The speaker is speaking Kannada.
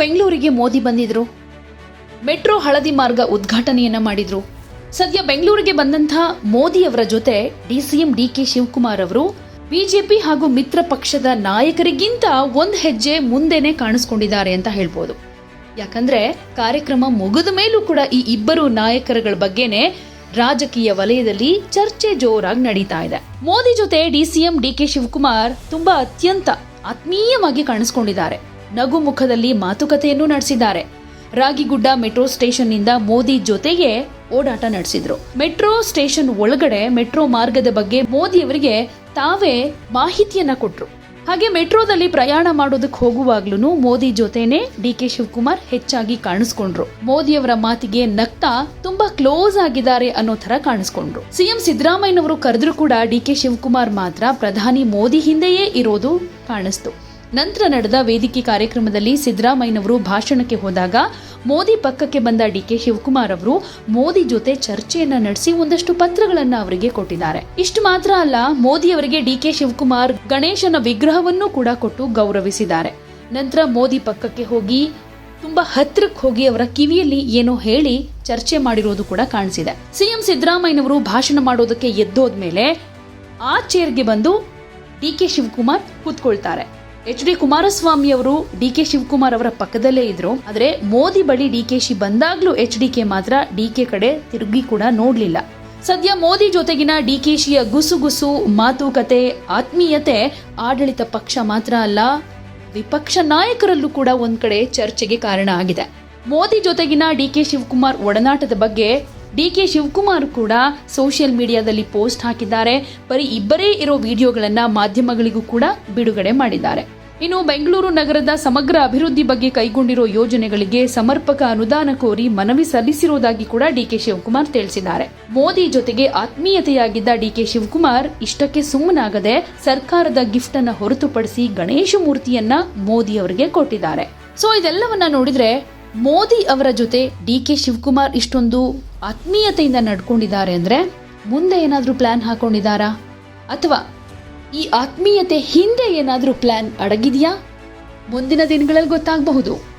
ಬೆಂಗಳೂರಿಗೆ ಮೋದಿ ಬಂದಿದ್ರು. ಮೆಟ್ರೋ ಹಳದಿ ಮಾರ್ಗ ಉದ್ಘಾಟನೆಯನ್ನ ಮಾಡಿದ್ರು. ಸದ್ಯ ಬೆಂಗಳೂರಿಗೆ ಬಂದಂತಹ ಮೋದಿ ಅವರ ಜೊತೆ ಡಿಸಿಎಂ ಡಿಕೆ ಶಿವಕುಮಾರ್ ಅವರು ಬಿಜೆಪಿ ಹಾಗೂ ಮಿತ್ರ ಪಕ್ಷದ ನಾಯಕರಿಗಿಂತ ಒಂದು ಹೆಜ್ಜೆ ಮುಂದೆನೆ ಕಾಣಿಸ್ಕೊಂಡಿದ್ದಾರೆ ಅಂತ ಹೇಳ್ಬೋದು. ಯಾಕಂದ್ರೆ ಕಾರ್ಯಕ್ರಮ ಮುಗಿದ ಮೇಲೂ ಕೂಡ ಈ ಇಬ್ಬರು ನಾಯಕರುಗಳ ಬಗ್ಗೆನೆ ರಾಜಕೀಯ ವಲಯದಲ್ಲಿ ಚರ್ಚೆ ಜೋರಾಗಿ ನಡೀತಾ ಇದೆ. ಮೋದಿ ಜೊತೆ ಡಿಸಿಎಂ ಡಿಕೆ ಶಿವಕುಮಾರ್ ತುಂಬಾ ಅತ್ಯಂತ ಆತ್ಮೀಯವಾಗಿ ಕಾಣಿಸ್ಕೊಂಡಿದ್ದಾರೆ. ನಗು ಮುಖದಲ್ಲಿ ಮಾತುಕತೆಯನ್ನು ನಡೆಸಿದ್ದಾರೆ. ರಾಗಿಗುಡ್ಡ ಮೆಟ್ರೋ ಸ್ಟೇಷನ್ನಿಂದ ಮೋದಿ ಜೊತೆಗೆ ಓಡಾಟ ನಡೆಸಿದ್ರು. ಮೆಟ್ರೋ ಸ್ಟೇಷನ್ ಒಳಗಡೆ ಮೆಟ್ರೋ ಮಾರ್ಗದ ಬಗ್ಗೆ ಮೋದಿ ಅವರಿಗೆ ತಾವೇ ಮಾಹಿತಿಯನ್ನ ಕೊಟ್ರು. ಹಾಗೆ ಮೆಟ್ರೋದಲ್ಲಿ ಪ್ರಯಾಣ ಮಾಡೋದಕ್ಕೆ ಹೋಗುವಾಗ್ಲೂ ಮೋದಿ ಜೊತೆನೆ ಡಿ ಕೆ ಶಿವಕುಮಾರ್ ಹೆಚ್ಚಾಗಿ ಕಾಣಿಸ್ಕೊಂಡ್ರು. ಮೋದಿ ಅವರ ಮಾತಿಗೆ ನಗ್ತಾ ತುಂಬಾ ಕ್ಲೋಸ್ ಆಗಿದ್ದಾರೆ ಅನ್ನೋ ತರ ಕಾಣಿಸ್ಕೊಂಡ್ರು. ಸಿಎಂ ಸಿದ್ದರಾಮಯ್ಯನವರು ಕರೆದ್ರು ಕೂಡ ಡಿ ಕೆ ಶಿವಕುಮಾರ್ ಮಾತ್ರ ಪ್ರಧಾನಿ ಮೋದಿ ಹಿಂದೆಯೇ ಇರೋದು ಕಾಣಿಸ್ತು. ನಂತರ ನಡೆದ ವೇದಿಕೆ ಕಾರ್ಯಕ್ರಮದಲ್ಲಿ ಸಿದ್ದರಾಮಯ್ಯನವರು ಭಾಷಣಕ್ಕೆ ಹೋದಾಗ ಮೋದಿ ಪಕ್ಕಕ್ಕೆ ಬಂದ ಡಿ ಕೆ ಶಿವಕುಮಾರ್ ಅವರು ಮೋದಿ ಜೊತೆ ಚರ್ಚೆಯನ್ನ ನಡೆಸಿ ಒಂದಷ್ಟು ಪತ್ರಗಳನ್ನು ಅವರಿಗೆ ಕೊಟ್ಟಿದ್ದಾರೆ. ಇಷ್ಟು ಮಾತ್ರ ಅಲ್ಲ, ಮೋದಿ ಅವರಿಗೆ ಡಿ ಕೆ ಶಿವಕುಮಾರ್ ಗಣೇಶನ ವಿಗ್ರಹವನ್ನು ಕೂಡ ಕೊಟ್ಟು ಗೌರವಿಸಿದ್ದಾರೆ. ನಂತರ ಮೋದಿ ಪಕ್ಕಕ್ಕೆ ಹೋಗಿ, ತುಂಬಾ ಹತ್ತಿರಕ್ಕೆ ಹೋಗಿ ಅವರ ಕಿವಿಯಲ್ಲಿ ಏನೋ ಹೇಳಿ ಚರ್ಚೆ ಮಾಡಿರೋದು ಕೂಡ ಕಾಣಿಸಿದೆ. ಸಿಎಂ ಸಿದ್ದರಾಮಯ್ಯನವರು ಭಾಷಣ ಮಾಡೋದಕ್ಕೆ ಎದ್ದೋದ್ಮೇಲೆ ಆ ಚೇರ್ಗೆ ಬಂದು ಡಿ ಕೆ ಶಿವಕುಮಾರ್ ಕೂತ್ಕೊಳ್ತಾರೆ. ಎಚ್ ಡಿ ಕುಮಾರಸ್ವಾಮಿ ಅವರು ಡಿ ಕೆ ಶಿವಕುಮಾರ್ ಅವರ ಪಕ್ಕದಲ್ಲೇ ಇದ್ರು. ಆದ್ರೆ ಮೋದಿ ಬಳಿ ಡಿ ಕೆ ಶಿ ಬಂದಾಗ್ಲೂ ಎಚ್ ಡಿ ಕೆ ಮಾತ್ರ ಡಿ ಕೆ ಕಡೆ ತಿರುಗಿ ಕೂಡ ನೋಡ್ಲಿಲ್ಲ. ಸದ್ಯ ಮೋದಿ ಜೊತೆಗಿನ ಡಿ ಕೆ ಶಿಯ ಗುಸುಗುಸು, ಮಾತುಕತೆ, ಆತ್ಮೀಯತೆ ಆಡಳಿತ ಪಕ್ಷ ಮಾತ್ರ ಅಲ್ಲ, ವಿಪಕ್ಷ ನಾಯಕರಲ್ಲೂ ಕೂಡ ಒಂದ್ ಕಡೆ ಚರ್ಚೆಗೆ ಕಾರಣ ಆಗಿದೆ. ಮೋದಿ ಜೊತೆಗಿನ ಡಿ ಕೆ ಶಿವಕುಮಾರ್ ಒಡನಾಟದ ಬಗ್ಗೆ ಡಿ ಕೆ ಶಿವಕುಮಾರ್ ಕೂಡ ಸೋಷಿಯಲ್ ಮೀಡಿಯಾದಲ್ಲಿ ಪೋಸ್ಟ್ ಹಾಕಿದ್ದಾರೆ. ಬರೀ ಇಬ್ಬರೇ ಇರೋ ವಿಡಿಯೋಗಳನ್ನು ಮಾಧ್ಯಮಗಳಿಗೂ ಕೂಡ ಬಿಡುಗಡೆ ಮಾಡಿದ್ದಾರೆ. ಇನ್ನು ಬೆಂಗಳೂರು ನಗರದ ಸಮಗ್ರ ಅಭಿವೃದ್ಧಿ ಬಗ್ಗೆ ಕೈಗೊಂಡಿರೋ ಯೋಜನೆಗಳಿಗೆ ಸಮರ್ಪಕ ಅನುದಾನ ಕೋರಿ ಮನವಿ ಸಲ್ಲಿಸಿರುವುದಾಗಿ ಕೂಡ ಡಿಕೆ ಶಿವಕುಮಾರ್ ತಿಳಿಸಿದ್ದಾರೆ. ಮೋದಿ ಜೊತೆಗೆ ಆತ್ಮೀಯತೆಯಾಗಿದ್ದ ಡಿಕೆ ಶಿವಕುಮಾರ್ ಇಷ್ಟಕ್ಕೆ ಸುಮ್ಮನಾಗದೆ ಸರ್ಕಾರದ ಗಿಫ್ಟ್ ಅನ್ನ ಹೊರತುಪಡಿಸಿ ಗಣೇಶ ಮೂರ್ತಿಯನ್ನ ಮೋದಿ ಅವರಿಗೆ ಕೊಟ್ಟಿದ್ದಾರೆ. ಸೊ, ಇದೆಲ್ಲವನ್ನ ನೋಡಿದ್ರೆ ಮೋದಿ ಅವರ ಜೊತೆ ಡಿ ಕೆ ಶಿವಕುಮಾರ್ ಇಷ್ಟೊಂದು ಆತ್ಮೀಯತೆಯಿಂದ ನಡ್ಕೊಂಡಿದ್ದಾರೆ ಅಂದ್ರೆ ಮುಂದೆ ಏನಾದರೂ ಪ್ಲಾನ್ ಹಾಕೊಂಡಿದ್ದಾರಾ? ಅಥವಾ ಈ ಆತ್ಮೀಯತೆ ಹಿಂದೆ ಏನಾದರೂ ಪ್ಲಾನ್ ಅಡಗಿದೆಯಾ? ಮುಂದಿನ ದಿನಗಳಲ್ಲಿ ಗೊತ್ತಾಗಬಹುದು.